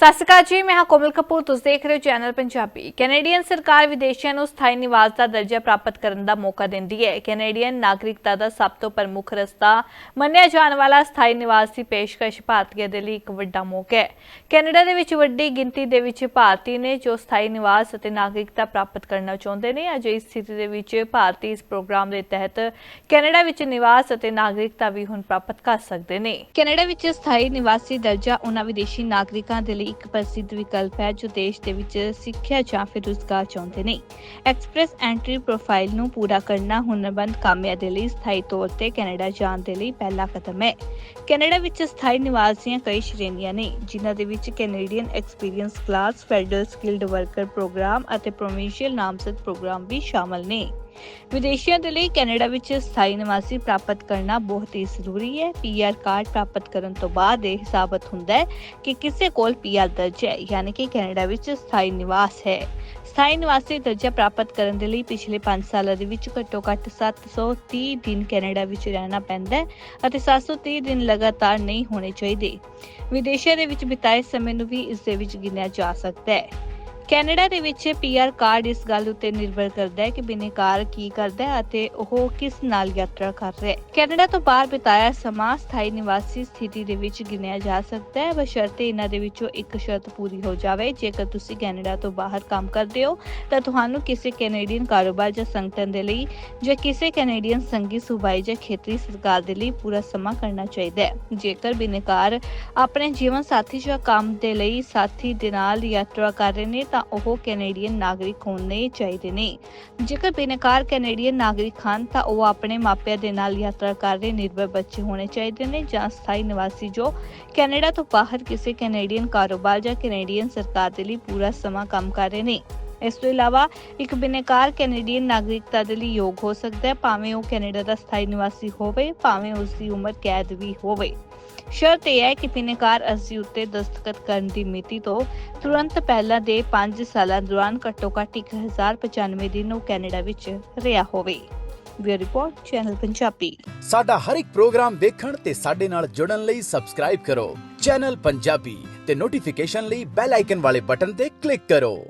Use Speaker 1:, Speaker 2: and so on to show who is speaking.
Speaker 1: ਸਤਿ ਸ਼੍ਰੀ ਅਕਾਲ ਜੀ, ਮੈਂ ਹਾਂ ਕੋਮਲ ਕਪੂਰ, ਤੁਸੀਂ ਦੇਖ ਰਹੇ ਹੋ ਚੈਨਲ ਪੰਜਾਬੀ। ਕੈਨੇਡੀਅਨ ਸਰਕਾਰ ਵਿਦੇਸ਼ੀਆਂ ਨੂੰ ਸਥਾਈ ਨਿਵਾਸ ਦਾ ਦਰਜਾ ਪ੍ਰਾਪਤ ਕਰਨ ਦਾ ਮੌਕਾ ਦਿੰਦੀ ਹੈ। ਕੈਨੇਡੀਅਨ ਨਾਗਰਿਕਤਾ ਦਾ ਸਭ ਤੋਂ ਪ੍ਰਮੁੱਖ ਰਸਤਾ ਮੰਨਿਆ ਜਾਣ ਵਾਲਾ ਸਥਾਈ ਨਿਵਾਸ ਦੀ ਪੇਸ਼ਕਸ਼ ਭਾਰਤੀਆਂ ਦੇ ਲਈ ਇੱਕ ਵੱਡਾ ਮੌਕਾ ਹੈ। ਕੈਨੇਡਾ ਦੇ ਵਿੱਚ ਵੱਡੀ ਗਿਣਤੀ ਦੇ ਵਿੱਚ ਭਾਰਤੀ ਨੇ ਜੋ ਸਥਾਈ ਨਿਵਾਸ ਅਤੇ ਨਾਗਰਿਕਤਾ ਪ੍ਰਾਪਤ ਕਰਨਾ ਚਾਹੁੰਦੇ ਨੇ, ਅਜਿਹੀ ਸਥਿਤੀ ਦੇ ਵਿੱਚ ਭਾਰਤੀ ਇਸ ਪ੍ਰੋਗਰਾਮ ਦੇ ਤਹਿਤ ਕੈਨੇਡਾ ਵਿੱਚ ਨਿਵਾਸ ਅਤੇ ਨਾਗਰਿਕਤਾ ਵੀ ਹੁਣ ਪ੍ਰਾਪਤ ਕਰ ਸਕਦੇ ਨੇ। ਕੈਨੇਡਾ ਵਿੱਚ ਸਥਾਈ ਨਿਵਾਸੀ ਦਰਜਾ ਉਹਨਾਂ ਵਿਦੇਸ਼ੀ ਨਾਗਰਿਕਾਂ ਦੇ ਲਈ ਇੱਕ ਪ੍ਰਸਿੱਧ ਵਿਕਲਪ ਹੈ ਜੋ ਦੇਸ਼ ਦੇ ਵਿੱਚ ਸਿੱਖਿਆ ਜਾਂ ਫਿਰ ਰੁਜ਼ਗਾਰ ਚਾਹੁੰਦੇ ਨੇ। ਐਕਸਪ੍ਰੈਸ ਐਂਟਰੀ ਪ੍ਰੋਫਾਈਲ ਨੂੰ ਪੂਰਾ ਕਰਨਾ ਹੁਨਰਮੰਦ ਕਾਮਿਆਂ ਦੇ ਲਈ ਸਥਾਈ ਤੌਰ ਤੇ ਕੈਨੇਡਾ ਜਾਣ ਦੇ ਲਈ ਪਹਿਲਾ ਕਦਮ ਹੈ। ਕੈਨੇਡਾ ਵਿੱਚ ਸਥਾਈ ਨਿਵਾਸ ਦੀਆਂ ਕਈ ਸ਼੍ਰੇਣੀਆਂ ਨੇ, ਜਿਨ੍ਹਾਂ ਦੇ ਵਿੱਚ Canadian experience class federal skilled worker program ਅਤੇ ਪ੍ਰੋਵਿੰਸ਼ੀਅਲ ਨਾਮਜ਼ਦ ਪ੍ਰੋਗਰਾਮ ਵੀ ਸ਼ਾਮਲ ਨੇ। ਵਿਦੇਸ਼ੀਆਂ ਦੇ ਲਈ ਕੈਨੇਡਾ ਵਿੱਚ ਸਥਾਈ ਨਿਵਾਸੀ ਪ੍ਰਾਪਤ ਕਰਨਾ ਬਹੁਤ ਹੀ ਜ਼ਰੂਰੀ ਹੈ। ਪੀਆਰ ਕਾਰਡ ਪ੍ਰਾਪਤ ਕਰਨ ਤੋਂ ਬਾਅਦ ਇਹ ਸਾਬਤ ਹੁੰਦਾ ਹੈ ਕਿ ਕਿਸੇ ਕੋਲ ਪੀਆਰ ਦਰਜ ਹੈ, ਯਾਨੀ ਕਿ ਕੈਨੇਡਾ ਵਿੱਚ ਸਥਾਈ ਨਿਵਾਸ ਹੈ। ਸਥਾਈ ਨਿਵਾਸੀ ਦਰਜਾ ਪ੍ਰਾਪਤ ਕਰਨ ਦੇ ਲਈ ਪਿਛਲੇ 5 ਸਾਲਾਂ ਦੇ ਵਿੱਚ ਘੱਟੋ ਘੱਟ 730 ਦਿਨ ਕੈਨੇਡਾ ਵਿੱਚ ਰਹਿਣਾ ਪੈਂਦਾ ਹੈ ਅਤੇ 730 ਦਿਨ ਲਗਾਤਾਰ ਨਹੀਂ ਹੋਣੇ ਚਾਹੀਦੇ। ਵਿਦੇਸ਼ਾਂ ਦੇ ਵਿੱਚ ਬਿਤਾਏ ਸਮੇਂ ਨੂੰ ਵੀ ਇਸ ਦੇ ਵਿੱਚ ਗਿਣਿਆ ਜਾ ਸਕਦਾ ਹੈ। ਕੈਨੇਡਾ ਦੇ ਵਿੱਚ ਪੀਆਰ ਕਾਰਡ ਇਸ ਗੱਲ ਉੱਤੇ ਨਿਰਭਰ ਕਰਦਾ ਹੈ ਕਿ ਬਿਨੇਕਾਰ ਕੀ ਕਰਦਾ ਹੈ ਅਤੇ ਉਹ ਕਿਸ ਨਾਲ ਯਾਤਰਾ ਕਰ ਰਿਹਾ ਹੈ। ਕੈਨੇਡਾ ਤੋਂ ਬਾਹਰ ਬਿਤਾਇਆ ਸਮਾਂ ਸਥਾਈ ਨਿਵਾਸੀ ਸਥਿਤੀ ਦੇ ਵਿੱਚ ਗਿਣਿਆ ਜਾ ਸਕਦਾ ਹੈ। ਬਸ਼ਰਤੇ ਇਹਨਾਂ ਦੇ ਵਿੱਚੋਂ ਇੱਕ ਸ਼ਰਤ ਪੂਰੀ ਹੋ ਜਾਵੇ। ਜੇਕਰ ਤੁਸੀਂ ਕੈਨੇਡਾ ਤੋਂ ਬਾਹਰ ਕੰਮ ਕਰਦੇ ਹੋ, ਤਾਂ ਤੁਹਾਨੂੰ ਕਿਸੇ ਕੈਨੇਡੀਅਨ ਕਾਰੋਬਾਰ ਜਾਂ ਸੰਗਠਨ ਦੇ ਲਈ ਜਾਂ ਕਿਸੇ ਕੈਨੇਡੀਅਨ ਸੰਘੀ ਸੂਬਾਈ ਜਾਂ ਖੇਤਰੀ ਸਰਕਾਰ ਦੇ ਲਈ ਪੂਰਾ ਸਮਾਂ ਕਰਨਾ ਚਾਹੀਦਾ ਹੈ। ਜੇਕਰ ਬਿਨੇਕਾਰ ਆਪਣੇ ਜੀਵਨ ਸਾਥੀ ਜਾਂ ਕੰਮ ਦੇ ਲਈ ਸਾਥੀ ਦੇ ਨਾਲ ਯਾਤਰਾ ਕਰ ਰਹੇ ਨੇ, ਤਾਂ ਉਹ ਕੈਨੇਡੀਅਨ ਨਾਗਰਿਕ ਹੋਣੇ ਚਾਹੀਦੇ ਨੇ। ਜੇਕਰ ਬਿਨੇਕਾਰ ਕੈਨੇਡੀਅਨ ਨਾਗਰਿਕ ਹਨ, ਤਾਂ ਉਹ ਆਪਣੇ ਮਾਪਿਆਂ ਦੇ ਨਾਲ ਯਾਤਰਾ ਕਰ ਰਹੇ ਨਿਰਭਰ ਬੱਚੇ ਹੋਣੇ ਚਾਹੀਦੇ ਨੇ ਜਾਂ ਸਥਾਈ ਨਿਵਾਸੀ ਜੋ ਕੈਨੇਡਾ ਤੋਂ ਬਾਹਰ ਕਿਸੇ ਕੈਨੇਡੀਅਨ ਕਾਰੋਬਾਰ ਜਾਂ ਕੈਨੇਡੀਅਨ ਸਰਕਾਰ ਦੇ ਲਈ ਪੂਰਾ ਸਮਾਂ ਕੰਮ ਕਰ ਰਹੇ ਨੇ। ਇਸ ਤੋਂ ਇਲਾਵਾ ਇੱਕ ਬਿਨੇਕਾਰ ਕੈਨੇਡੀਅਨ ਨਾਗਰਿਕਤਾ ਦੇ ਲਈ ਯੋਗ ਹੋ ਸਕਦਾ ਹੈ, ਭਾਵੇਂ ਉਹ ਕੈਨੇਡਾ ਦਾ ਸਥਾਈ ਨਿਵਾਸੀ ਹੋਵੇ, ਭਾਵੇਂ ਉਸ ਦੀ ਉਮਰ ਕੈਦ ਵੀ ਹੋਵੇ। ਸ਼ਰਤ ਇਹ ਹੈ ਕਿ ਬਿਨੇਕਾਰ ਅਰਜ਼ੀ ਉੱਤੇ ਦਸਤਖਤ ਕਰਨ ਦੀ ਮਿਤੀ ਤੋਂ ਤੁਰੰਤ ਪਹਿਲਾਂ ਦੇ 5 ਸਾਲਾਂ ਦੌਰਾਨ ਘੱਟੋ ਘੱਟ 1095 ਦਿਨ ਉਹ ਕੈਨੇਡਾ ਵਿੱਚ ਰਿਹਾ ਹੋਵੇ। ਵੀ ਰਿਪੋਰਟ, ਚੈਨਲ ਪੰਜਾਬੀ।
Speaker 2: ਸਾਡਾ ਹਰ ਇੱਕ ਪ੍ਰੋਗਰਾਮ ਦੇਖਣ ਤੇ ਸਾਡੇ ਨਾਲ ਜੁੜਨ ਲਈ ਸਬਸਕ੍ਰਾਈਬ ਕਰੋ। ਚੈਨਲ ਪੰਜਾਬੀ ਤੇ ਨੋਟੀਫਿਕੇਸ਼ਨ ਲਈ ਬੈਲ ਆਈਕਨ ਵਾਲੇ ਬਟਨ ਤੇ ਕਲਿੱਕ ਕਰੋ।